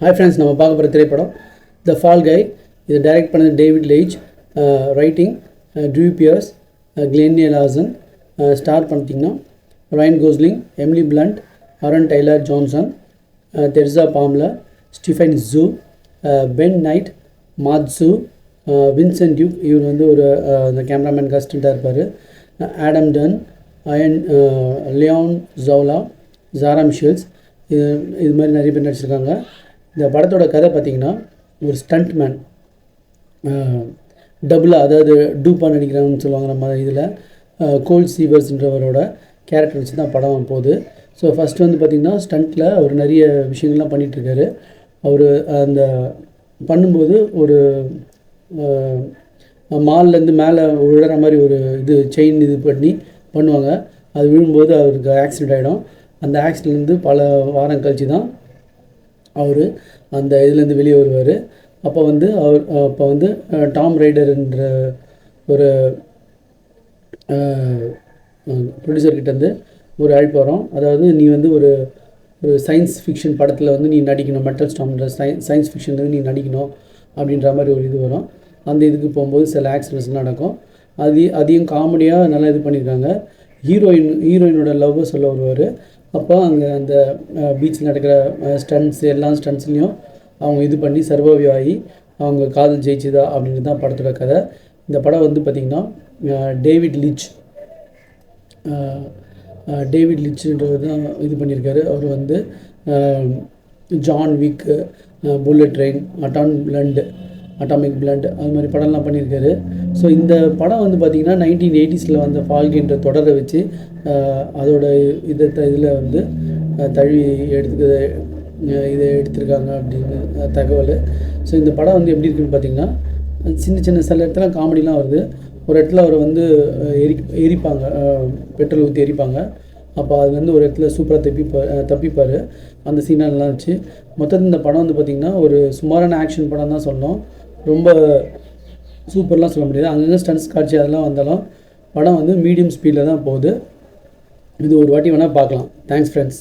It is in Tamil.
ஹாய் ஃப்ரெண்ட்ஸ் நம்ம பார்க்க போகிற திரைப்படம் த ஃபால் கை இதை டைரக்ட் பண்ணது David Leitch writing Drew Pearce கிளென்னிய Larson star பண்ணிட்டிங்கன்னா Ryan Gosling Emily Blunt Aaron Taylor Johnson Teresa Palmer Stephanie Hsu Ben Knight மாத்சு Vincent Duke இவர் வந்து ஒரு அந்த கேமராமேன் கஸ்டண்ட்டாக இருப்பார். ஆடம் டன் அயன் லியான் ஜவுலா ஜாரம் ஷில்ஸ் இது இது மாதிரி நிறைய பேர் நடிச்சிருக்காங்க. இந்த படத்தோட கதை பார்த்திங்கன்னா ஒரு ஸ்டண்ட் மேன் டபுளாக அதாவது டூப்பாக நடிக்கிறாங்கன்னு சொல்லுவாங்க நம்ம இதில் கோல் சீவர்ஸ்ன்றவரோட கேரக்டர் வச்சு தான் படம் போகுது. ஸோ ஃபஸ்ட்டு வந்து பார்த்திங்கன்னா ஸ்டண்ட்டில் அவர் நிறைய விஷயங்கள்லாம் பண்ணிகிட்ருக்காரு அவர் அந்த பண்ணும்போது ஒரு மால்லேருந்து மேலே விழுற மாதிரி ஒரு இது செயின் இது பண்ணி பண்ணுவாங்க. அது விழும்போது அவருக்கு ஆக்சிடெண்ட் ஆகிடும் அந்த ஆக்சிடென்ட்லேருந்து பல வாரம் கழிச்சு தான் அவர் அந்த இதுலேருந்து வெளியே வருவார். அப்போ வந்து அவர் அப்போ வந்து டாம் ரைடர்ன்ற ஒரு ப்ரொடியூசர்கிட்டேருந்து ஒரு அழைப்பு வரும். அதாவது நீ வந்து ஒரு ஒரு சயின்ஸ் ஃபிக்ஷன் படத்தில் வந்து நீ நடிக்கணும் மெட்டல் ஸ்டாம்ன்ற சயின் சயின்ஸ் ஃபிக்ஷன்லேருந்து நீ நடிக்கணும் அப்படின்ற மாதிரி ஒரு இது வரும். அந்த இதுக்கு போகும்போது சில ஆக்சிடென்ட்ஸ் நடக்கும். அது அதையும் காமெடியாக நல்லா இது பண்ணியிருக்காங்க. ஹீரோயின் ஹீரோயினோட லவ்வை சொல்ல வருவார். அப்போ அங்கே அந்த பீச்சில் நடக்கிற ஸ்டன்ட்ஸ் எல்லா ஸ்டன்ட்ஸ்லேயும் அவங்க இது பண்ணி சர்வாவி ஆகி அவங்க காதல் ஜெயிச்சுதா அப்படின்னு தான் படத்தோட கதை. இந்த படம் வந்து பார்த்திங்கன்னா டேவிட் லிச் டேவிட் லிச்சுன்றவர் தான் இது பண்ணியிருக்காரு. அவர் வந்து ஜான் விக்கு புல்லட் ட்ரெயின் அட்டான் லண்டு அட்டாமிக் பிளண்ட் அது மாதிரி படம்லாம் பண்ணியிருக்காரு. ஸோ இந்த படம் வந்து பார்த்திங்கன்னா நைன்டீன் எயிட்டிஸில் வந்த ஃபால்கின்ற தொடரை வச்சு அதோட இதை இதில் வந்து தழுவி எடுத்து இதை எடுத்திருக்காங்க அப்படின்னு தகவல். ஸோ இந்த படம் வந்து எப்படி இருக்குன்னு பார்த்தீங்கன்னா சின்ன சின்ன சில இடத்துல காமெடிலாம் வருது. ஒரு இடத்துல அவர் வந்து எரி எரிப்பாங்க பெட்ரோல் ஊற்றி எரிப்பாங்க. அப்போ அது வந்து ஒரு இடத்துல சூப்பராக தப்பிப்பா தப்பிப்பார். அந்த சீனாக நல்லா இருந்துச்சு மொத்தத்தில் இந்த படம் வந்து பார்த்திங்கன்னா ஒரு சுமாரான ஆக்ஷன் படம் தான் சொன்னோம் ரொம்ப சூப்பர்லாம் சொல்ல முடியாது. அங்கங்கே ஸ்டன்ஸ் காட்சி அதெல்லாம் வந்தாலும் படம் வந்து மீடியம் ஸ்பீடில் தான் போகுது. இது ஒரு வாட்டி வேணால் பார்க்கலாம். Thanks friends